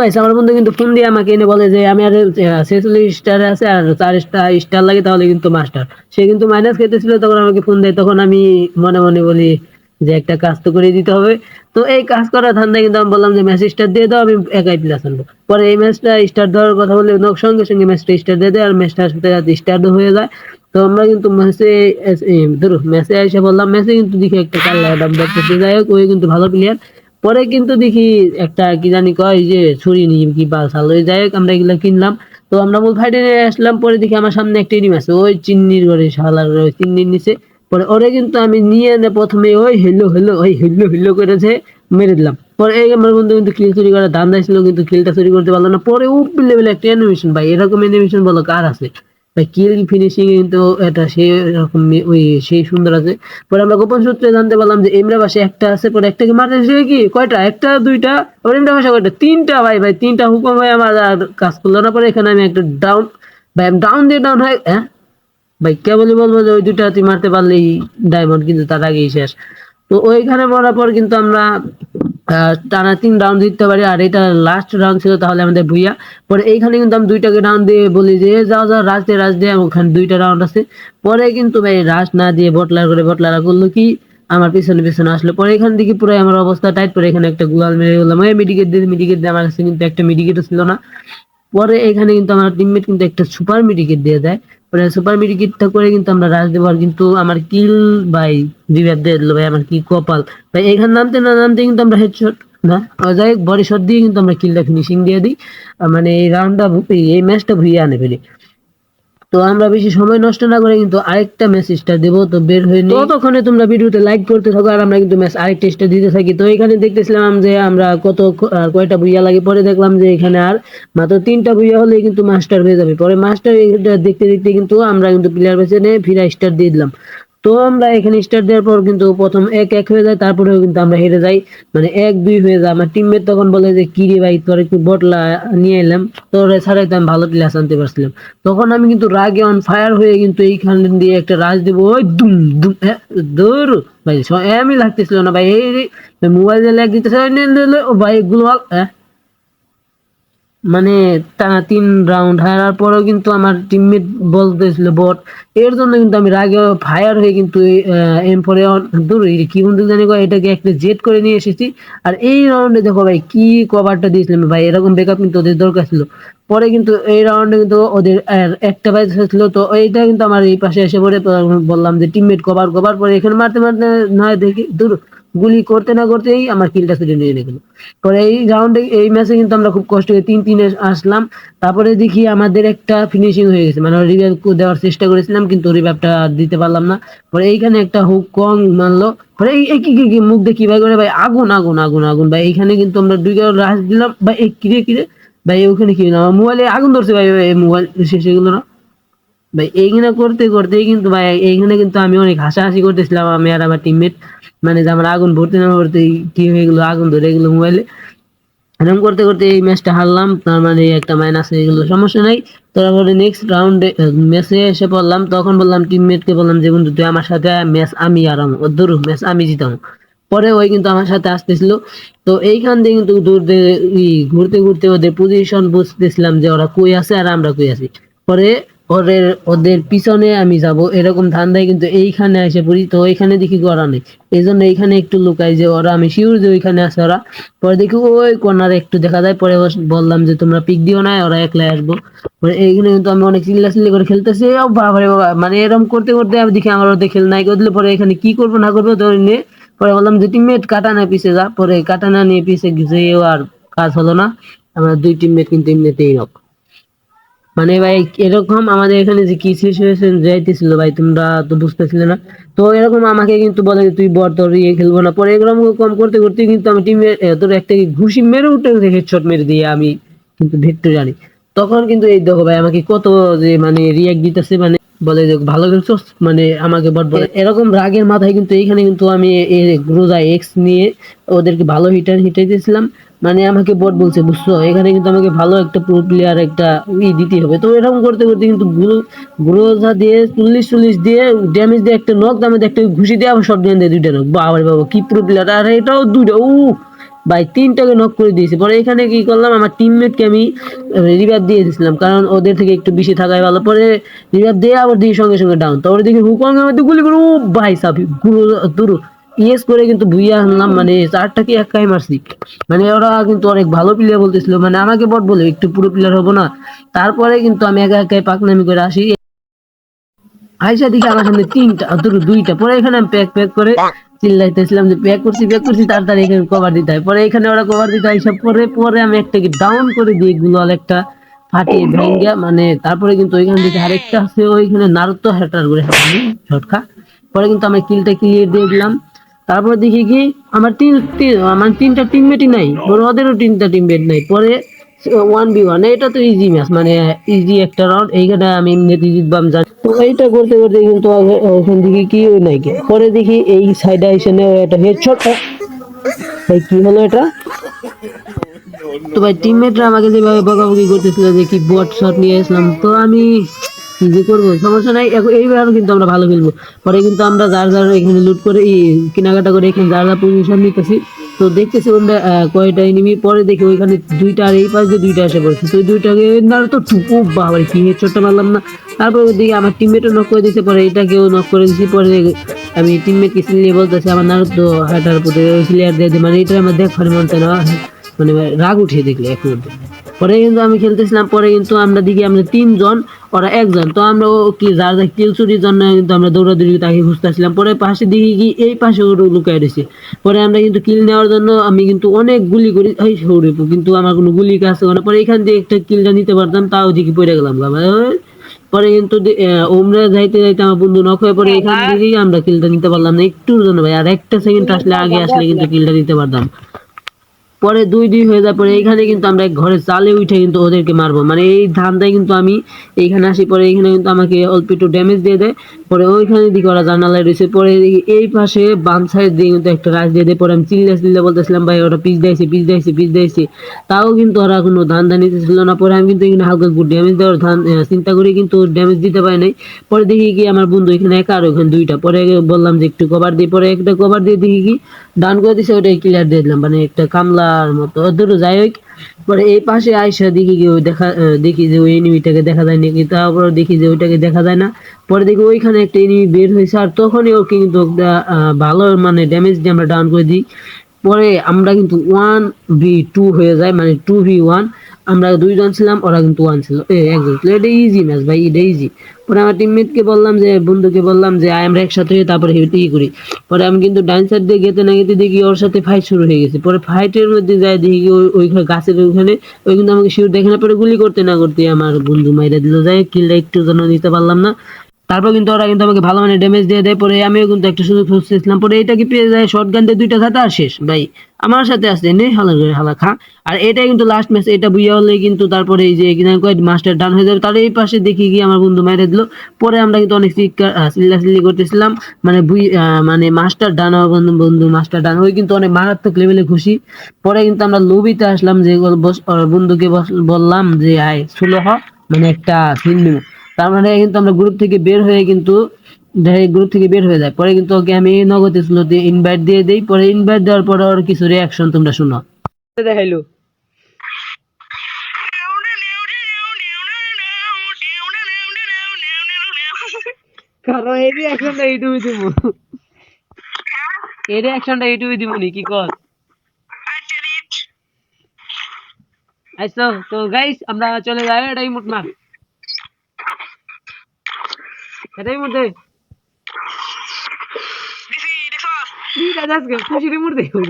Guys আমার বন্ধু কিন্তু ফোন দিয়ে আমাকে এনে বলে যে, আমি আর ছেচল্লিশ স্টার আছে আর চার স্টার স্টার লাগে তাহলে কিন্তু মাস্টার সে কিন্তু মাইনাস খেতেছিল, তখন আমাকে ফোন দেয়। তখন আমি মনে মনে বলি যে, একটা কাজ তো করে দিতে হবে। তো এই কাজ করার ধান্দায় কিন্তু আমি বললাম যে ম্যাচ স্টার দিয়ে দাও, আমি একাই প্লাস আনব। পরে এই ম্যাচটা স্টার দেওয়ার কথা বলে সঙ্গে সঙ্গে ম্যাচটা স্টার দিয়ে দেয় আর ম্যাচটার সাথে সাথে স্টার হয়ে যায়। তো আমরা কিন্তু ম্যাচে ধরো ম্যাচে এসে বললাম ম্যাচে কিন্তু দেখি একটা ডাব দেখতেছি। যাই হোক ওই কিন্তু ভালো প্লেয়ার পরে কিন্তু দেখি একটা কি জানি কয় যে ছুরি নিয়ে কি বা সালো যাই হোক আমরা এগুলো কিনলাম। তো আমরা মূল ফাইটে আসলাম, পরে দেখি আমার সামনে একটা এনিম আছে, ওই চিন্নির ঘরে শালার ওই চিন্নির নিচে। পরে ওরে কিন্তু আমি নিয়ে এনে প্রথমে ওই হেলো হেলো, ওই হেলো হেলো করেছে, মেরে দিলাম। পরে এই আমার বন্ধু কিন্তু কিল চুরি করার ধান্দা দিয়েছিল কিন্তু কিলটা চুরি করতে পারল না। পরে উপ লেভেল একটা অ্যানিমেশন ভাই, এরকম অ্যানিমেশন বলো কার আছে? কিল ফিনিশিং কিন্তু এটা সেই রকম ওই সেই সুন্দর আছে। পরে আমরা গোপন সূত্রে জানতে পারলাম যে ইমরা বাসে একটা আছে, পরে একটাকে মারতে সে কি কয়টা? একটা, দুইটা? আবার ইমরা বাসা কয়টা? তিনটা, ভাই ভাই, তিনটা হুকুম ভাই আমার আর কাজ করল না। পরে এখানে আমি একটা ডাউন ভাই ডাউন দিয়ে ডাউন হয় হ্যাঁ? ভাই, কেবলই বলব যে ওই দুইটা তুই মারতে পারলেই ডায়মন্ড কিন্তু তার আগেই শেষ। তো ওইখানে মরার পর কিন্তু আমরা টানা তিন রাউন্ড জিততে পারি, আর এটা লাস্ট রাউন্ড ছিল তাহলে আমাদের ভুইয়া। পরে এইখানে কিন্তু আমি দুইটাকে রাউন্ড দিয়ে বলি যে, "এ, যাও যাও রাজ দিয়ে রাজ দিয়ে ওখানে দুইটা রাউন্ড আছে। পরে কিন্তু ভাই রাজ না দিয়ে বটলার করে বটলারা করল কি? আমার পিছনে পিছনে আসলো। পরে এখান থেকে পুরো আমার অবস্থা টাইট পরে এখানে একটা গুলাল মেরে গেলাম ওই মেডিকেট দিয়ে মেডিকেট দিয়ে আমার কাছে কিন্তু একটা মেডিকেটও ছিল না। পরে এখানে কিন্তু আমার টিমমেট কিন্তু একটা সুপার মেডিকেট দিয়ে দেয়। পরে সুপার মেডিকেটটা করে কিন্তু আমরা রাজ দেবো। কিন্তু আমার কিল ভাই রিভাইভ দিয়ে দিল ভাই, আমার কি কপাল। ভাই, এখানে নামতে না নামতে কিন্তু আমরা হেডশট না? যাই হোক বডি শট দিয়ে কিন্তু আমরা কিলটা ফিনিশিং দিয়ে দিই। মানে এই রাউন্ডটা এই ম্যাচটা ভুইয়ে আনে ফেলি। তো আমরা বেশি সময় নষ্ট না করে কিন্তু আরেকটা মেসেজটা দেবো, তো বের হয়ে নিই। ততক্ষণে তোমরা ভিডিওতে লাইক করতে থাকো, আর আমরা কিন্তু ম্যাচ আরেকটা স্টার দিতে থাকি। তো এখানে দেখতেছিলাম যে আমরা কত আর কয়টা বুইয়া লাগে, পরে দেখলাম যে এখানে আর মাত্র তিনটা বুইয়া হলে কিন্তু মাস্টার হয়ে যাবে। পরে মাস্টার দেখতে দেখতে কিন্তু আমরা কিন্তু প্লেয়ার বেছে নিয়ে ফিরা স্টার দিয়ে দিলাম। তো আমরা এখানে স্টার্ট দেওয়ার পর কিন্তু প্রথম এক এক হয়ে যায় তারপরেও কিন্তু আমরা হেরে যাই। মানে এক দুই হয়ে যায়। আমার টিমমেট তখন বলে যে কি রে ভাই তোর একটু বটলা নিয়ে এলাম। তোর ছাড়াই তো আমি ভালো প্লেয়ার আনতে পারছিলাম। তখন আমি কিন্তু রাগে অন ফায়ার হয়ে কিন্তু এইখান দিয়ে একটা রাজ দেবো। ওই দুম দুম হ্যাঁ, দৌড় ভাই স- আমি লাগতেছিল না ভাই এই মোবাইলে ল্যাগ দিতেছে। ভাই গুলো হ্যাঁ। মানে টানা তিন রাউন্ড হারার পরেও কিন্তু আমার টিমমেট বলতেছিল, বট, এর জন্য কিন্তু আমি রাগে ফায়ার হয়ে কিন্তু এম পরে দূর কি বন্ধু জানি এটাকে একটা জেট করে নিয়ে এসেছি। আর এই রাউন্ডে দেখো ভাই, কি কভারটা দিয়েছিলাম ভাই, এরকম ব্যাকআপ কিন্তু ওদের দরকার ছিল। পরে কিন্তু এই রাউন্ডে কিন্তু ওদের একটা বাইক ছিল তো এইটা কিন্তু আমার এই পাশে এসে পড়ে বললাম যে টিমমেট কভার কভার পরে এখানে মারতে মারতে, নয় দেখি, দূর। গুলি করতে না করতেই আমার কিলটা ছুটে নিয়ে গেল। পরে এই রাউন্ডে এই ম্যাচে কিন্তু আমরা খুব কষ্ট করে তিন তিনে আসলাম। তারপরে দেখি আমাদের একটা ফিনিশিং হয়ে গেছে। মানে রিভাইভ দেওয়ার চেষ্টা করেছিলাম, কিন্তু রিভাইভটা দিতে পারলাম না। পরে এইখানে একটা হুক কং মানলো পরে এই কি কি মুখ দেখি ভাই করে ভাই, আগুন আগুন আগুন আগুন। ভাই, এইখানে কিন্তু আমরা দুই রাশ দিলাম। ভাই, এই কিরে কিরে? ভাই, ওখানে কি আমার মোবাইলে আগুন ধরছে ভাই মোবাইল শেষে গেলো না? ভাই এইখানে করতে করতেই কিন্তু ভাই, এইখানে কিন্তু আমি অনেক হাসাহাসি করতেছিলাম, আমি আর আমার টিমমেট মানে যে আমার আগুন ভরতে না ভরতে কি হয়ে গেলো আগুন ধরে গেলো মোবাইলে এরকম করতে করতে এই ম্যাচটা হারলাম, তার মানে একটা মাইনাস হয়ে গেলো, সমস্যা নাই। তারপরে নেক্সট রাউন্ডে ম্যাচে এসে পড়লাম, তখন বললাম টিমমেটকে বললাম যে, বন্ধু, তুই আমার সাথে ম্যাচ আমি আরাম ও ধরু ম্যাচ আমি জিতাম পরে ওই কিন্তু আমার সাথে আসতেছিল। তো এইখান দিয়ে কিন্তু দূর ঘুরতে ঘুরতে ওদের পজিশন বুঝতেছিলাম যে ওরা কই আছে আর আমরা কই আছি। পরে ওদের ওদের পিছনে আমি যাব, এরকম ধান্দায় কিন্তু এইখানে এসে পড়ি, তো ওইখানে দেখি করা নেই। এই জন্য এইখানে একটু লুকাই যে ওরা, আমি শিওর যে ওইখানে আছে ওরা। পরে দেখি ওই কর্নারে একটু দেখা যায়, পরে বললাম যে তোমরা পিক দিও না, ওরা একলাই আসব। পরে এইখানে কিন্তু আমি অনেক চিল্লা চিল্লি করে খেলতেছি বাবা রে বাবা মানে এরকম করতে করতে আমি দেখি আমার ওদের খেল নাই। করলে পরে এখানে কি করব না করব তো নিয়ে পরে বললাম যে টিমমেট কাটানা পিছে যা। পরে কাটানা নিয়ে পিছে গেছে আর কাজ হলো না। আমরা দুই টিমমেট কিন্তু এমনিতেই নক মানে ভাই, এরকম আমাদের এখানে যে কি সিচুয়েশন যাইতেছিল ভাই, তোমরা তো বুঝতেছিলে না। তো এরকম আমাকে কিন্তু বলে যে, তুই বর তোর ইয়ে খেলব না। পরে এরকম কম করতে করতে কিন্তু আমি টিমের তোর একটা ঘুষি মেরে উঠে হেডশট মেরে দিয়ে আমি কিন্তু ভিক্টরি জানি তখন কিন্তু এই দেখো ভাই, আমাকে কত যে মানে রিয়াক্ট দিতেছে মানে বলে যে, ভালো খেলছস মানে আমাকে বট বলে। এরকম রাগের মাথায় কিন্তু এইখানে কিন্তু আমি গ্রোজা এক্স নিয়ে ওদেরকে ভালো হিটার হিটাইতেছিলাম। মানে আমাকে বট বলছে, বুঝছ, এখানে কিন্তু আমাকে ভালো একটা প্রো প্লেয়ার একটা ই দিতে হবে। তো এরকম করতে করতে কিন্তু গ্রোজা দিয়ে চল্লিশ চল্লিশ দিয়ে ড্যামেজ দিয়ে একটা নক দামে একটা ঘুষি দিয়ে আবার শর্ট গান দিয়ে দুইটা নক বাবা বাবা, কি প্রো প্লেয়ার আর এটাও দুইটা উ ভাই, তিনটাকে নক করে দিয়েছি। পরে এখানে কি করলাম, আমার টিমমেটকে আমি রিভাইভ দিয়ে দিয়েছিলাম কারণ ওদের থেকে একটু বেশি থাকাই ভালো। পরে রিভাইভ দিয়ে আবার দিই সঙ্গে সঙ্গে ডাউন তারপরে দেখি হুকঙ্গের মধ্যে গুলি করে ও ভাই সাবি গুলো দুরু। ইয়েস করে কিন্তু ভুইয়া আনলাম মানে চারটা কি একাই মারছি? মানে ওরা কিন্তু অনেক ভালো প্লেয়ার বলতেছিল মানে আমাকে বট বলে, একটু পুরো প্লেয়ার হব না। তারপরে কিন্তু আমি একা একাই পাকনামি করে আসি। আইসা দেখি আমার সামনে তিনটা, দুটো, দুইটা। পরে এখানে আমি প্যাক প্যাক করে চিল্লাইতেছিলাম যে প্যাক করছি প্যাক করছি তাড়াতাড়ি এখানে কভার দিতে হয়। পরে এখানে ওরা কভার দিতে হয় সব পরে পরে আমি একটাকে ডাউন করে দিই গুলাল একটা ফাটিয়ে ভেঙ্গা মানে তারপরে কিন্তু ওইখান থেকে আরেকটা আছে ওইখানে নারুতো হ্যাটার করে শটকা পরে কিন্তু আমি কিলটা ক্লিয়ার দিয়ে দিলাম। তারপর দেখি কি আমার তিন তিন- আমার তিনটা টিমমেটই নাই ওদেরও তিনটা টিমমেট নাই। পরে ওয়ান বি ওয়ান এটা তো ইজি ম্যাচ মানে ইজি একটা রাউন্ড এইখানে আমি এমনিতে জিতবাম জানি তো এইটা করতে করতে কিন্তু ওখান থেকে কি ওই নাই কে। পরে দেখি এই সাইডে এসে একটা হেডশট ভাই, কি হলো এটা? তো ভাই টিমমেটরা আমাকে যেভাবে বকাবকি করতেছিল যে কি বট শট নিয়ে আসলাম, তো আমি কি যে করব, সমস্যা নাই। এইবার কিন্তু আমরা ভালো খেলব। পরে কিন্তু আমরা যার যার এখানে লুট করে কেনাকাটা করে এখানে যার যার পজিশন নিতেছি। তো দেখতেছি আহ, কয়টা এনিমি পরে দেখি ওইখানে দুইটা আর এই পাশে দুইটা এসে পড়ছে। তো ওই দুইটাকে না তো ঠুকু বাবা কি হেডশটটা মারলাম না। তারপর ওদিকে আমার টিমমেটও নক করে দিয়েছে পরে এটাকেও নক করে দিয়েছি পরে আমি টিমমেটকে সিলিয়ে বলতেছি আমার নারুতো হাঁটার প্রতি সিলিয়ার দিয়ে দিই মানে এটা আমার দেখার মন না মানে রাগ উঠিয়ে দেখলে এক পরে কিন্তু আমি খেলতেছিলাম পরে কিন্তু আমরা দেখি আমরা তিনজন ওরা একজন। তো আমরা কি, যার যার কিল চুরির জন্য কিন্তু আমরা দৌড়াদৌড়ি তাকে খুঁজতেছিলাম। পরে পাশে দেখি কি, এই পাশে ওর লুকায় রয়েছে। পরে আমরা কিন্তু কিল নেওয়ার জন্য আমি কিন্তু অনেক গুলি করি। এই সৌরে কিন্তু আমার কোনো গুলি কাজ করে পরে এখান দিয়ে একটা কিলটা নিতে পারতাম, তাও দিকে পড়ে গেলাম গা। পরে কিন্তু ওমরা যাইতে যাইতে আমার বন্ধু নক হয়ে পরে এখান থেকেই আমরা কিলটা নিতে পারলাম না। একটুর জন্য ভাই, আর একটা সেকেন্ড আসলে আগে আসলে কিন্তু কিলটা নিতে পারতাম। পরে দুই দুই হয়ে যাওয়ার পরে এইখানে কিন্তু আমরা ঘরে চালে উঠে কিন্তু ওদেরকে মারবো। মানে এই ধানটাই কিন্তু আমি এইখানে আসি, পরে এইখানে কিন্তু আমাকে অল্প একটু ড্যামেজ দিয়ে দেয়। পরে ওইখানে দিকে ওরা জানালায় রয়েছে। পরে এই পাশে বাম সাইড দিয়ে কিন্তু একটা রাজ দিয়ে দেয় পরে আমি চিল্লা চিল্লা বলতেছিলাম, ভাই, ওরা পিস দিয়েছে পিস দিয়েছে পিস দিয়েছে। তাও কিন্তু ওরা কোনো ধান্দা নিতেছিল না। পরে আমি কিন্তু এখানে হালকা একটু ড্যামেজ দেওয়ার ধান চিন্তা করি কিন্তু ড্যামেজ দিতে পারে নাই। পরে দেখি কি আমার বন্ধু এখানে একা আর ওখানে দুইটা। পরে বললাম যে একটু কভার দিয়ে, পরে একটা কভার দিয়ে দেখি কি ডান করে দিছে ওটা ক্লিয়ার দিয়ে দিলাম। মানে একটা কামলার মতো। ওদের যাই হোক পরে এই পাশে আইসা দেখি কি ওই দেখা দেখি যে ওই এনিমিটাকে দেখা যায় নাকি, তারপর দেখি যে ওইটাকে দেখা যায় না। পরে দেখি ওইখানে একটা এনিমি বের হয়েছে আর তখনই ওকে কিন্তু ভালো মানে ড্যামেজ দিয়ে আমরা ডাউন করে দিই। পরে আমরা কিন্তু ওয়ান ভি টু হয়ে যায় মানে টু ভি ওয়ান আমরা দুইজন ছিলাম, ওরা কিন্তু ওয়ান ছিল। একজন ছিল। এটা ইজি ম্যাচ ভাই, এটা ইজি পরে আমার টিমমেটকে বললাম যে, বন্ধুকে বললাম যে আমরা একসাথে হয়ে তারপরে হেঁটে করি পরে আমি কিন্তু ডাইন সাইড দিয়ে গেতে না গেতে দেখি ওর সাথে ফাইট শুরু হয়ে গেছে। পরে ফাইটের মধ্যে যাই দেখি ওই- গাছের ওইখানে, ওই কিন্তু আমাকে শিউর দেখে না, পরে গুলি করতে না করতে আমার বন্ধু মাইরা দিল। যাই কিলটা একটু জন্য নিতে পারলাম না। তারপর কিন্তু ওরা কিন্তু আমাকে ভালো মানে ড্যামেজ দিয়ে দেয় পরে আমিও কিন্তু একটা সুযোগ খুঁজতেছিলাম। পরে এটা কি পেয়ে যায়? শর্ট গান দিয়ে দুইটা খাতা শেষ। ভাই আমার সাথে আছে নে হালা হালা খা। আর এটাই কিন্তু লাস্ট ম্যাচ এটা বুঝে হলে কিন্তু তারপরে এই যে মাস্টার ডান হয়ে যাবে তার এই পাশে দেখি কি আমার বন্ধু মেরে দিল। পরে আমরা কিন্তু অনেক চিৎকার আহ, চিল্লাচিল্লি করতেছিলাম। মানে বুই মানে মাস্টার ডান আমার বন্ধু বন্ধু মাস্টার ডান ওই কিন্তু অনেক মারাত্মক লেভেলে খুশি। পরে কিন্তু আমরা লবিতে আসলাম যে বন্ধুকে বললাম যে আয় ষোলো হ মানে একটা ফিল্ম তার মানে কিন্তু আমরা গ্রুপ থেকে বের হয়ে কিন্তু গ্রুপ থেকে বের হয়ে যায় পরে কিন্তু ওকে আমি নগদে স্লোতে ইনভাইট দিয়ে দেই। পরে ইনভাইট দেওয়ার পরে ওর কিছু রিয়াকশন তোমরা শুনো। দেখাইলো। আচ্ছা আমরা চলে যাই এটাই মুট মার এটাই মধ্যে। খুশি মুড় দেখো